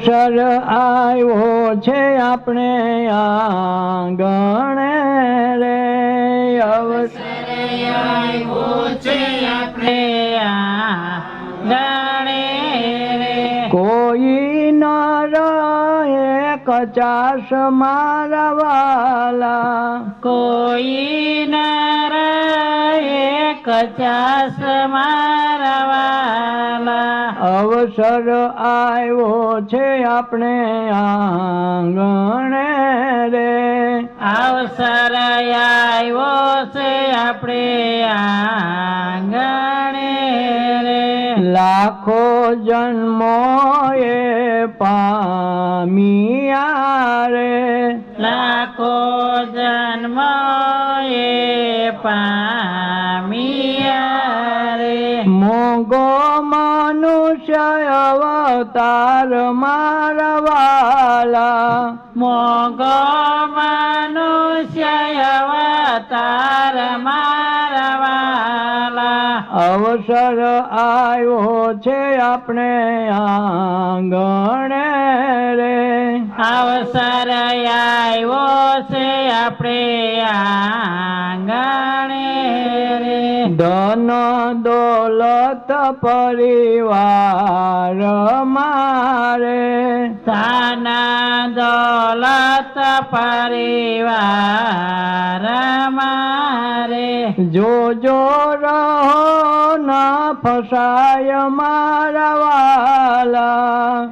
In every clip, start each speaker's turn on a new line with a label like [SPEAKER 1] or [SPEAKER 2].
[SPEAKER 1] અવસર આવ્યો છે આપણે આંગણે રે અવસર કોઈ ન રહે કચાશ મારા વાલા.
[SPEAKER 2] કોઈ ન રહે કચાસ મારવાલા
[SPEAKER 1] અવસર આવ્યો છે આપણે આંગણે રે.
[SPEAKER 2] અવસર આવ્યો છે આપણે આંગણે રે.
[SPEAKER 1] લાખો જન્મો એ પામિયા રે.
[SPEAKER 2] લાખો જન્મ એ પામિયા રે.
[SPEAKER 1] મોગો મનુષ્ય અવતાર મારા વાલા.
[SPEAKER 2] મોગો મનુષ્ય અવતાર મારવાલા
[SPEAKER 1] અવસર આવ્યો છે આપણે આંગણે રે.
[SPEAKER 2] અવસર આવ્યો છે આપણે આંગણે.
[SPEAKER 1] ધન દોલત પરિવાર મારે.
[SPEAKER 2] ધન દોલત પરિવાર મારે.
[SPEAKER 1] જો જો રહો ના ફસાય મારા વાલા.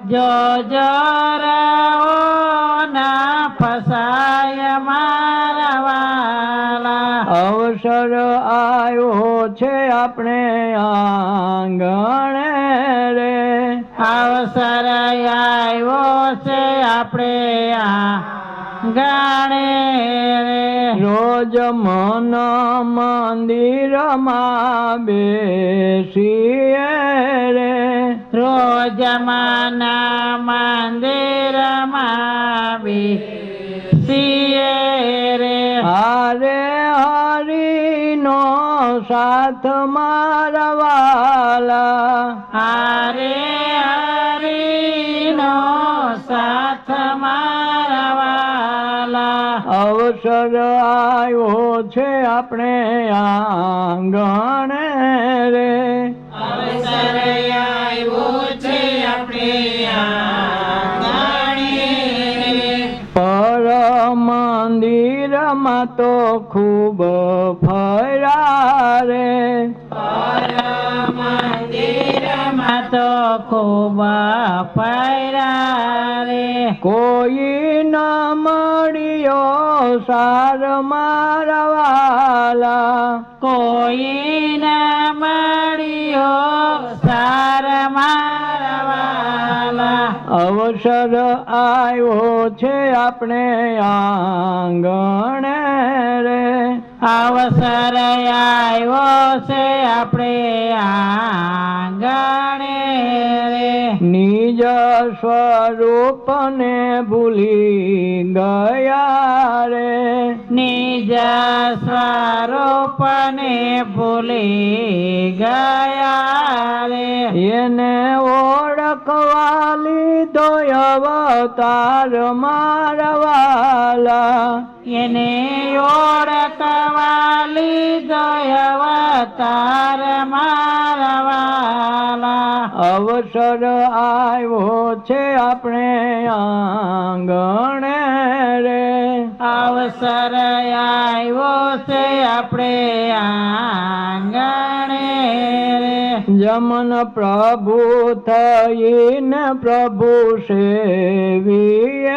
[SPEAKER 1] અવસર આવ્યો છે આપણે આંગણે રે.
[SPEAKER 2] અવસર આવ્યો છે આપણે આંગણે રે.
[SPEAKER 1] રોજ મન મંદિરમાં બેસીએ રે.
[SPEAKER 2] રોજ માના મંદિરમાં બેસીએ
[SPEAKER 1] સાથ મારા વાલા.
[SPEAKER 2] હારે હરિનો સાથ મારા વાલા.
[SPEAKER 1] અવસર આવ્યો છે આપણે આંગણે. મંદિરમાં તો ખૂબ ફર્યા રે.
[SPEAKER 2] મંદિરમાં તો ખૂબ ફર્યા રે.
[SPEAKER 1] કોઈ ન મળ્યો સાર મારવાલા.
[SPEAKER 2] કોઈ ના
[SPEAKER 1] અવસર આવ્યો છે આપણે આંગણે રે.
[SPEAKER 2] અવસર આવ્યો છે આપણે આંગણે રે.
[SPEAKER 1] નિજ સ્વરૂપને ભૂલી ગયા રે.
[SPEAKER 2] નિજ સ્વરૂપને ભૂલી ગયા રે.
[SPEAKER 1] એને ઓળખવા લીધો અવતાર મારા વાલા
[SPEAKER 2] એને ઓળખવા લીધો અવતાર મારવાલા.
[SPEAKER 1] અવસર આવ્યો છે આપણે આંગણે રે.
[SPEAKER 2] અવસર આવ્યો છે આપણે રે
[SPEAKER 1] જમન પ્રભુ થઈને પ્રભુ સેવીએ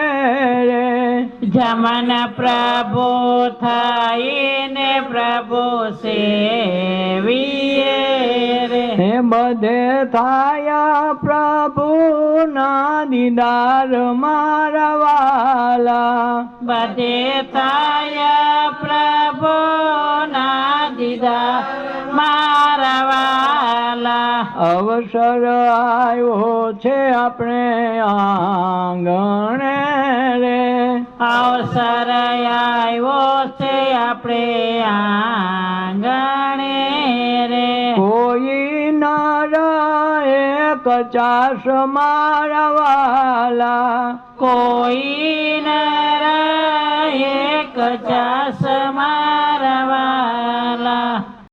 [SPEAKER 1] રે
[SPEAKER 2] જમન પ્રભુ થઈને પ્રભુ સેવીએ રે
[SPEAKER 1] હે બધે થાય પ્રભુ ના દીદાર મારવાલા
[SPEAKER 2] બધે થાય પ્રભુ ના દીદાર મારા
[SPEAKER 1] અવસર આવ્યો છે આપણે આંગણે રે.
[SPEAKER 2] અવસર આવ્યો છે આપણે આંગણે રે.
[SPEAKER 1] કોઈ ન રહે કચાશ મારા વાલા
[SPEAKER 2] કોઈ ન રહે કચાસ